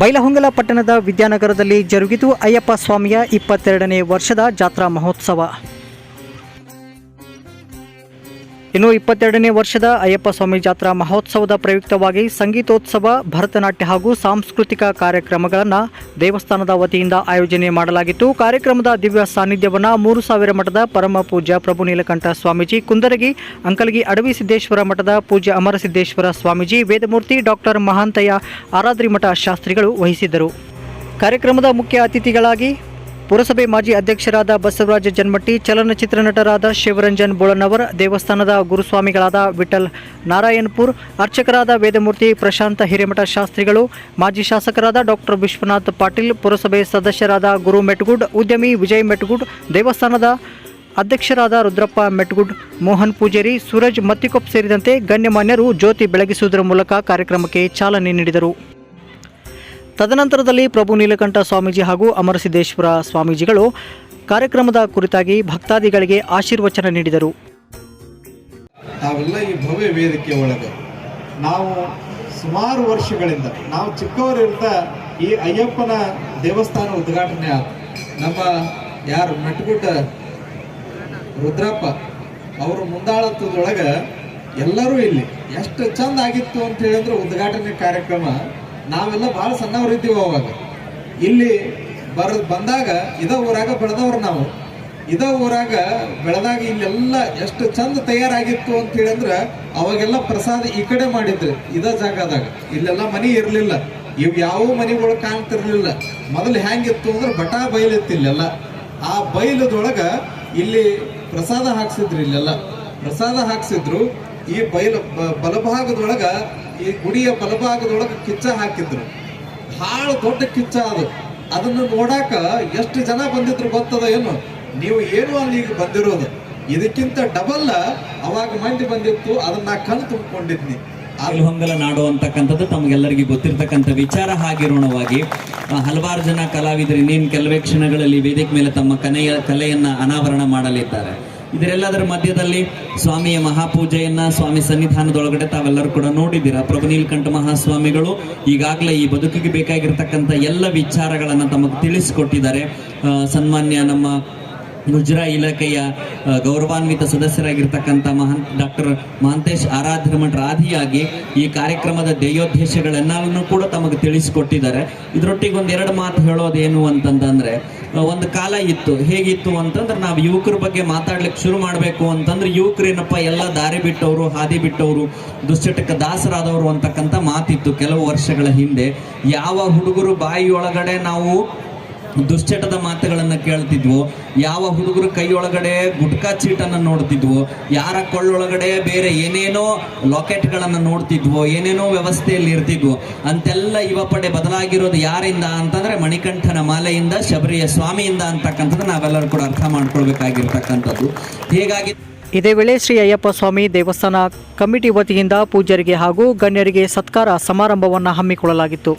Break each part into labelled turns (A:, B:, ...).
A: ಬೈಲಹೊಂಗಲ ಪಟ್ಟಣದ ವಿದ್ಯಾನಗರದಲ್ಲಿ ಜರುಗಿತು ಅಯ್ಯಪ್ಪ ಸ್ವಾಮಿಯ ಇಪ್ಪತ್ತೆರಡನೇ ವರ್ಷದ ಜಾತ್ರಾ ಮಹೋತ್ಸವ. ಇನ್ನು ಇಪ್ಪತ್ತೆರಡನೇ ವರ್ಷದ ಅಯ್ಯಪ್ಪ ಸ್ವಾಮಿ ಜಾತ್ರಾ ಮಹೋತ್ಸವದ ಪ್ರಯುಕ್ತವಾಗಿ ಸಂಗೀತೋತ್ಸವ, ಭರತನಾಟ್ಯ ಹಾಗೂ ಸಾಂಸ್ಕೃತಿಕ ಕಾರ್ಯಕ್ರಮಗಳನ್ನು ದೇವಸ್ಥಾನದ ವತಿಯಿಂದ ಆಯೋಜನೆ ಮಾಡಲಾಗಿತ್ತು. ಕಾರ್ಯಕ್ರಮದ ದಿವ್ಯ ಸಾನ್ನಿಧ್ಯವನ್ನು ಮೂರು ಸಾವಿರ ಮಠದ ಪರಮ ಪೂಜ್ಯ ಪ್ರಭು ನೀಲಕಂಠ ಸ್ವಾಮೀಜಿ, ಕುಂದರಗಿ, ಅಂಕಲಗಿ, ಅಡವಿ ಸಿದ್ದೇಶ್ವರ ಮಠದ ಪೂಜ್ಯ ಅಮರಸಿದ್ದೇಶ್ವರ ಸ್ವಾಮೀಜಿ, ವೇದಮೂರ್ತಿ ಡಾಕ್ಟರ್ ಮಹಾಂತಯ್ಯ ಆರಾದ್ರಿ ಮಠ ಶಾಸ್ತ್ರಿಗಳು ವಹಿಸಿದ್ದರು. ಕಾರ್ಯಕ್ರಮದ ಮುಖ್ಯ ಅತಿಥಿಗಳಾಗಿ ಪುರಸಭೆ ಮಾಜಿ ಅಧ್ಯಕ್ಷರಾದ ಬಸವರಾಜ ಜನ್ಮಟ್ಟಿ, ಚಲನಚಿತ್ರ ನಟರಾದ ಶಿವರಂಜನ್ ಬೋಳನವರ್, ದೇವಸ್ಥಾನದ ಗುರುಸ್ವಾಮಿಗಳಾದ ವಿಠಲ್ ನಾರಾಯಣ್ಪುರ್, ಅರ್ಚಕರಾದ ವೇದಮೂರ್ತಿ ಪ್ರಶಾಂತ ಹಿರೇಮಠ ಶಾಸ್ತ್ರಿಗಳು, ಮಾಜಿ ಶಾಸಕರಾದ ಡಾಕ್ಟರ್ ವಿಶ್ವನಾಥ್ ಪಾಟೀಲ್, ಪುರಸಭೆ ಸದಸ್ಯರಾದ ಗುರು ಮೆಟ್ಗುಡ್, ಉದ್ಯಮಿ ವಿಜಯ್ ಮೆಟ್ಗುಡ್, ದೇವಸ್ಥಾನದ ಅಧ್ಯಕ್ಷರಾದ ರುದ್ರಪ್ಪ ಮೆಟ್ಗುಡ್, ಮೋಹನ್ ಪೂಜಾರಿ, ಸೂರಜ್ ಮತ್ತಿಕೊಪ್ ಸೇರಿದಂತೆ ಗಣ್ಯಮಾನ್ಯರು ಜ್ಯೋತಿ ಬೆಳಗಿಸುವುದರ ಮೂಲಕ ಕಾರ್ಯಕ್ರಮಕ್ಕೆ ಚಾಲನೆ ನೀಡಿದರು. ತದನಂತರದಲ್ಲಿ ಪ್ರಭು ನೀಲಕಂಠ ಸ್ವಾಮೀಜಿ ಹಾಗೂ ಅಮರಸಿದ್ದೇಶ್ವರ ಸ್ವಾಮೀಜಿಗಳು ಕಾರ್ಯಕ್ರಮದ ಕುರಿತಾಗಿ ಭಕ್ತಾದಿಗಳಿಗೆ ಆಶೀರ್ವಚನ ನೀಡಿದರು.
B: ನಾವೆಲ್ಲ ಈ ಭವ್ಯ ವೇದಿಕೆ ಒಳಗೆ ನಾವು ಸುಮಾರು ವರ್ಷಗಳಿಂದ, ನಾವು ಚಿಕ್ಕವರಿರ್ತಾ ಈ ಅಯ್ಯಪ್ಪನ ದೇವಸ್ಥಾನ ಉದ್ಘಾಟನೆ ಆದ ನಮ್ಮ ಯಾರು ಮೆಟ್ಗುಡ್ಡ ರುದ್ರಪ್ಪ ಅವರು ಮುಂದಾಳತ್ವದೊಳಗೆ ಎಲ್ಲರೂ ಇಲ್ಲಿ. ಎಷ್ಟು ಚಂದ ಆಗಿತ್ತು ಅಂತ ಹೇಳಿದ್ರೆ ಉದ್ಘಾಟನೆ ಕಾರ್ಯಕ್ರಮ ನಾವೆಲ್ಲ ಭಾಳ ಸಣ್ಣವರಿದ್ದೀವಿ ಅವಾಗ. ಇಲ್ಲಿ ಬರ, ಬಂದಾಗ ಇದ ಊರಾಗ ಬೆಳೆದವ್ರು ನಾವು. ಇದ ಊರಾಗ ಬೆಳೆದಾಗ ಇಲ್ಲೆಲ್ಲ ಎಷ್ಟು ಚಂದ ತಯಾರಾಗಿತ್ತು ಅಂತ ಹೇಳಿದ್ರೆ ಅವಾಗೆಲ್ಲ ಪ್ರಸಾದ ಈ ಕಡೆ ಮಾಡಿದ್ರು, ಇದ ಜಾಗದಾಗ. ಇಲ್ಲೆಲ್ಲ ಮನಿ ಇರಲಿಲ್ಲ. ಇವ್ ಯಾವ ಮನಿಗಳು ಕಾಣ್ತಿರ್ಲಿಲ್ಲ. ಮೊದಲು ಹೆಂಗಿತ್ತು ಅಂದ್ರೆ ಬಟಾ ಬಯಲಿತ್ತು ಇಲ್ಲೆಲ್ಲ. ಆ ಬಯಲದೊಳಗ ಇಲ್ಲಿ ಪ್ರಸಾದ ಹಾಕ್ಸಿದ್ರು ಇಲ್ಲೆಲ್ಲ. ಪ್ರಸಾದ ಹಾಕ್ಸಿದ್ರು ಈ ಬಯಲು ಬಲಭಾಗದೊಳಗ, ಈ ಗುಡಿಯ ಬಲಭಾಗದೊಳಗ ಕಿಚ್ಚ ಹಾಕಿದ್ರು. ಬಹಳ ದೊಡ್ಡ ಕಿಚ್ಚ ಅದು. ಅದನ್ನು ನೋಡಾಕ ಎಷ್ಟು ಜನ ಬಂದಿದ್ರು ಗೊತ್ತದ ಏನು? ನೀವು ಏನು ಅಲ್ಲಿ ಬಂದಿರೋದು. ಇದಕ್ಕಿಂತ ಡಬಲ್ ಅವಾಗ ಮಂದಿ ಬಂದಿತ್ತು, ಅದನ್ನ ಕಣ್ ತುಂಬಿಕೊಂಡಿದ್ನಿ.
C: ಹೊಂಗಲ ನಾಡು ಅಂತಕ್ಕಂಥದ್ದು ತಮಗೆಲ್ಲರಿಗೂ ಗೊತ್ತಿರ್ತಕ್ಕಂಥ ವಿಚಾರ ಹಾಗಿರೋಣವಾಗಿ ಹಲವಾರು ಜನ ಕಲಾವಿದರು ಇನ್ನೇನು ಕೆಲವೇ ಕ್ಷಣಗಳಲ್ಲಿ ವೇದಿಕೆ ಮೇಲೆ ತಮ್ಮ ಕನೆಯ, ಕಲೆಯನ್ನು ಅನಾವರಣ ಮಾಡಲಿದ್ದಾರೆ. ಇದರೆಲ್ಲದರ ಮಧ್ಯದಲ್ಲಿ ಸ್ವಾಮಿಯ ಮಹಾಪೂಜೆಯನ್ನ, ಸ್ವಾಮಿ ಸನ್ನಿಧಾನದೊಳಗಡೆ ತಾವೆಲ್ಲರೂ ಕೂಡ ನೋಡಿದ್ದೀರಾ? ಪ್ರಭು ನೀಲ್ಕಂಠ ಮಹಾಸ್ವಾಮಿಗಳು ಈಗಾಗಲೇ ಈ ಬದುಕಿಗೆ ಬೇಕಾಗಿರ್ತಕ್ಕಂಥ ಎಲ್ಲ ವಿಚಾರಗಳನ್ನು ತಮಗೆ ತಿಳಿಸಿಕೊಟ್ಟಿದ್ದಾರೆ. ಸನ್ಮಾನ್ಯ ನಮ್ಮ ಮುಜರಾ ಇಲಾಖೆಯ ಗೌರವಾನ್ವಿತ ಸದಸ್ಯರಾಗಿರ್ತಕ್ಕಂಥ ಮಹಾನ್, ಡಾಕ್ಟರ್ ಮಹಾಂತೇಶ್ ಆರಾಧ್ಯ ರಾಧಿಯಾಗಿ ಈ ಕಾರ್ಯಕ್ರಮದ ಧ್ಯೇಯೋದ್ದೇಶಗಳೆಲ್ಲವನ್ನೂ ಕೂಡ ತಮಗೆ ತಿಳಿಸಿಕೊಟ್ಟಿದ್ದಾರೆ. ಇದರೊಟ್ಟಿಗೆ ಒಂದು ಎರಡು ಮಾತು ಹೇಳೋದೇನು ಅಂತಂದ್ರೆ ಒಂದು ಕಾಲ ಇತ್ತು. ಹೇಗಿತ್ತು ಅಂತಂದ್ರೆ, ನಾವು ಯುವಕರ ಬಗ್ಗೆ ಮಾತಾಡ್ಲಿಕ್ಕೆ ಶುರು ಮಾಡಬೇಕು ಅಂತಂದ್ರೆ ಯುವಕರೇನಪ್ಪ ಎಲ್ಲ ದಾರಿ ಬಿಟ್ಟವರು, ಹಾದಿ ಬಿಟ್ಟವರು, ದುಶ್ಚಟಕ್ಕೆ ದಾಸರಾದವರು ಅಂತಕ್ಕಂಥ ಮಾತಿತ್ತು ಕೆಲವು ವರ್ಷಗಳ ಹಿಂದೆ. ಯಾವ ಹುಡುಗರು ಬಾಯಿಯೊಳಗಡೆ ನಾವು ದುಶ್ಚಟದ ಮಾತುಗಳನ್ನು ಕೇಳ್ತಿದ್ವು. ಯಾವ ಹುಡುಗರು ಕೈಯೊಳಗಡೆ ಗುಟ್ಕಾ ಚೀಟನ್ನ ನೋಡ್ತಿದ್ವು. ಯಾರ ಕೊಳ್ಳೊಳಗಡೆ ಬೇರೆ ಏನೇನೋ ಲಾಕೆಟ್ಗಳನ್ನು ನೋಡ್ತಿದ್ವು. ಏನೇನೋ ವ್ಯವಸ್ಥೆಯಲ್ಲಿ ಇರ್ತಿದ್ವು. ಅಂತೆಲ್ಲ ಯುವ ಪಡೆ ಬದಲಾಗಿರೋದು ಯಾರಿಂದ ಅಂತಂದ್ರೆ ಮಣಿಕಂಠನ ಮಾಲೆಯಿಂದ ಶಬರಿಯ ಸ್ವಾಮಿಯಿಂದ ಅಂತಕ್ಕಂಥದ್ದು ನಾವೆಲ್ಲರೂ ಕೂಡ ಅರ್ಥ ಮಾಡ್ಕೊಳ್ಬೇಕಾಗಿರ್ತಕ್ಕಂಥದ್ದು. ಹೀಗಾಗಿ
A: ಇದೇ ವೇಳೆ ಶ್ರೀ ಅಯ್ಯಪ್ಪ ಸ್ವಾಮಿ ದೇವಸ್ಥಾನ ಕಮಿಟಿ ವತಿಯಿಂದ ಪೂಜ್ಯರಿಗೆ ಹಾಗೂ ಗಣ್ಯರಿಗೆ ಸತ್ಕಾರ ಸಮಾರಂಭವನ್ನು ಹಮ್ಮಿಕೊಳ್ಳಲಾಗಿತ್ತು.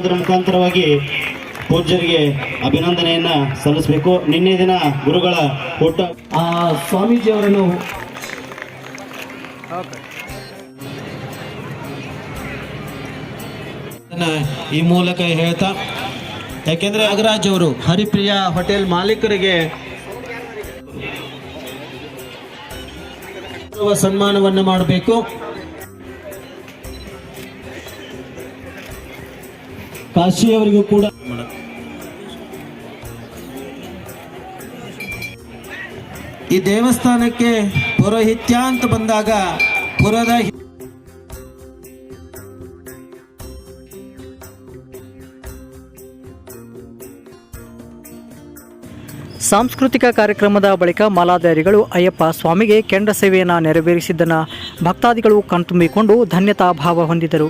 D: ಇದರ ಮುಖಾಂತರವಾಗಿ ಪೂಜ್ಯರಿಗೆ ಅಭಿನಂದನೆಯನ್ನ ಸಲ್ಲಿಸಬೇಕು. ನಿನ್ನೆ ದಿನ ಗುರುಗಳ ಊಟ. ಆ ಸ್ವಾಮೀಜಿಯವರನ್ನು
E: ಈ ಮೂಲಕ ಹೇಳ್ತಾ ಯಾಕೆಂದ್ರೆ ನಾಗರಾಜ್ ಅವರು ಹರಿಪ್ರಿಯ ಹೋಟೆಲ್ ಮಾಲೀಕರಿಗೆ ಗೌರವ ಸನ್ಮಾನವನ್ನು ಮಾಡಬೇಕು. ಕಾಶಿಯವರಿಗೂ ಕೂಡ ಈ ದೇವಸ್ಥಾನಕ್ಕೆ ಪುರೋಹಿತ್ಯ ಅಂತ ಬಂದಾಗ ಪುರದ
A: ಸಾಂಸ್ಕೃತಿಕ ಕಾರ್ಯಕ್ರಮದ ಬಳಿಕ ಮಾಲಾಧಾರಿಗಳು ಅಯ್ಯಪ್ಪ ಸ್ವಾಮಿಗೆ ಕೆಂಡ ಸೇವೆಯನ್ನು ನೆರವೇರಿಸಿದ್ದನ್ನು ಭಕ್ತಾದಿಗಳು ಕಣ್ತುಂಬಿಕೊಂಡು ಧನ್ಯತಾ ಭಾವ ಹೊಂದಿದರು.